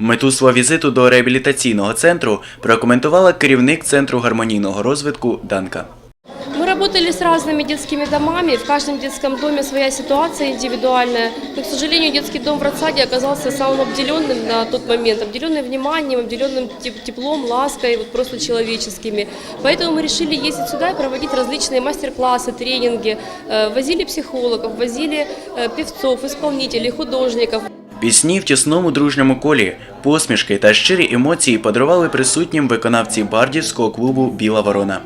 Мету свого візиту до реабілітаційного центру прокоментувала керівник центру гармонійного розвитку Данка. Мы работали с разными детскими домами. В каждом детском доме своя ситуация индивидуальная. Но, к сожалению, детский дом в Радсаде оказался самым обделенным на тот момент. Обделенным вниманием, обделенным теп- теплом, лаской, вот просто человеческими. Поэтому мы решили ездить сюда и проводить различные мастер-классы, тренинги. Э, Возили психологов, возили э, певцов, исполнителей, художников. Пісні в тісному дружньому колі, посмішки та щирі емоції подарували присутнім виконавці бардівського клубу Біла Ворона.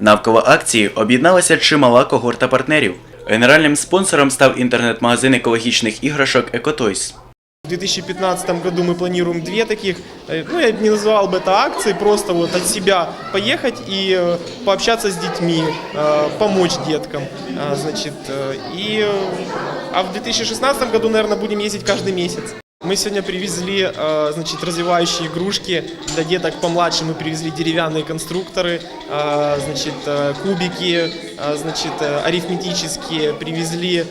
Навколо акції об'єдналася чимала когорта партнерів. Генеральним спонсором став інтернет-магазин екологічних іграшок Екотойс. В 2015 году мы планируем две таких, э, ну я не называл бы это акции, просто вот от себя поехать и э, пообщаться с детьми, э, помочь деткам, значит, и, а в 2016 году, наверное, будем ездить каждый месяц. Мы сегодня привезли, значит, развивающие игрушки для деток помладше. Мы привезли деревянные конструкторы, значит, кубики, значит, арифметические. Привезли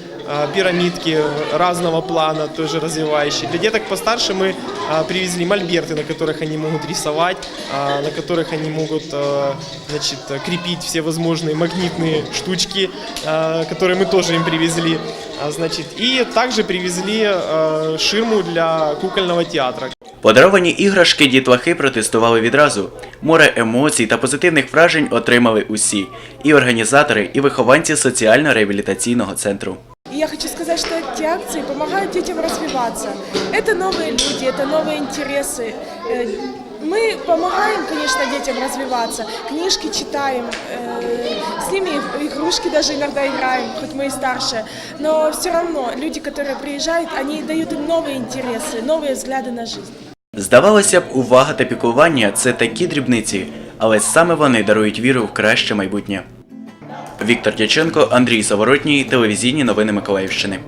пирамидки разного плана, тоже развивающие. Для деток постарше мы э, привезли мольберты, на которых они могут рисовать, э, на которых они могут, э, значит, э, крепить все возможные магнитные штучки, э, которые мы тоже им привезли. А, Значит, и также привезли э, ширму для кукольного театра. Подаровані іграшки дітлахи протестували відразу. Море емоцій та позитивних вражень отримали усі і організатори, і вихованці соціально-реабілітаційного центру. И я хочу сказать, что эти акции помогают детям развиваться. Это новые люди, это новые интересы. Э, Мы помогаем, конечно, детям развиваться, книжки читаем, э, с ними в игрушки даже иногда играем, хоть мы и старше. Но все равно люди, которые приезжают, они дают им новые интересы, новые взгляды на жизнь. Здавалося б, увага та піклування це такі дрібниці, але саме вони дарують віру в краще майбутнє. Віктор Дяченко, Андрій Заворотній, телевізійні новини Миколаївщини.